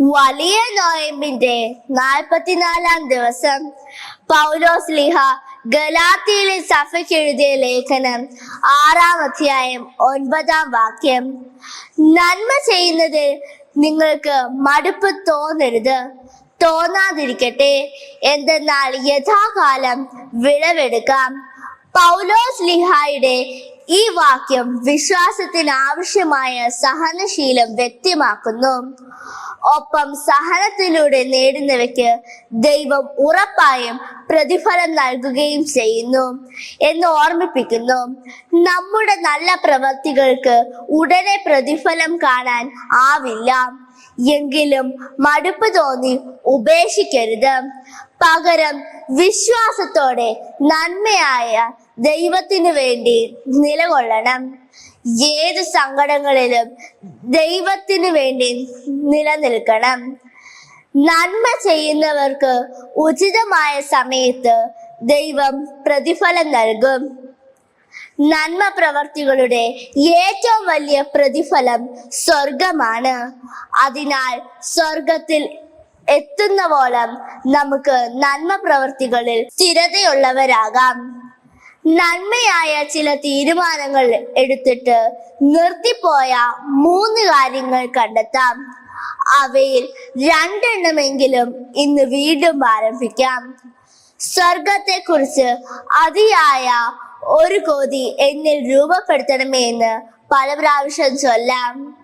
വലിയ നോയമ്പിന്റെ നാൽപ്പത്തിനാലാം ദിവസം പൗലോസ് ലിഹ ഗലാത്തിയിലെ സഫയ്ക്ക് എഴുതിയ ലേഖനം ആറാം അധ്യായം ഒൻപതാം വാക്യം നന്മ ചെയ്യുന്നതിൽ നിങ്ങൾക്ക് മടുപ്പ് തോന്നരുത്. തോന്നാതിരിക്കട്ടെ. എന്തെന്നാൽ യഥാകാലം വിളവെടുക്കാം. പൗലോസ് ലിഹായുടെ ഈ വാക്യം വിശ്വാസത്തിന് ആവശ്യമായ സഹനശീലം വ്യക്തമാക്കുന്നു. ഒപ്പം സഹനത്തിലൂടെ നേടുന്നവയ്ക്ക് ദൈവം ഉറപ്പായും പ്രതിഫലം നൽകുകയും ചെയ്യുന്നു എന്ന് ഓർമ്മിപ്പിക്കുന്നു. നമ്മുടെ നല്ല പ്രവൃത്തികൾക്ക് ഉടനെ പ്രതിഫലം കാണാൻ ആവില്ല. എങ്കിലും മടുപ്പ് തോന്നി ഉപേക്ഷിക്കരുത്. പകരം വിശ്വാസത്തോടെ നന്മയായ ദൈവത്തിനു വേണ്ടി നിലകൊള്ളണം. ഏത് സങ്കടങ്ങളിലും ദൈവത്തിനു വേണ്ടി നിലനിൽക്കണം. നന്മ ചെയ്യുന്നവർക്ക് ഉചിതമായ സമയത്ത് ദൈവം പ്രതിഫലം നൽകും. നന്മ പ്രവർത്തികളുടെ ഏറ്റവും വലിയ പ്രതിഫലം സ്വർഗമാണ് അതിനാൽ സ്വർഗത്തിൽ എത്തുന്നവോളം നമുക്ക് നന്മ പ്രവർത്തികളിൽ സ്ഥിരതയുള്ളവരാകാം. നന്മയായ ചില തീരുമാനങ്ങൾ എടുത്തിട്ട് നിർത്തിപ്പോയ മൂന്ന് കാര്യങ്ങൾ കണ്ടെത്താം. അവയിൽ രണ്ടെണ്ണമെങ്കിലും ഇന്ന് വീണ്ടും ആരംഭിക്കാം. സ്വർഗത്തെക്കുറിച്ച് അതിയായ ഒരു കോതി എന്നിൽ രൂപപ്പെടുത്തണമേ എന്ന് പല പ്രാവശ്യം ചൊല്ലാം.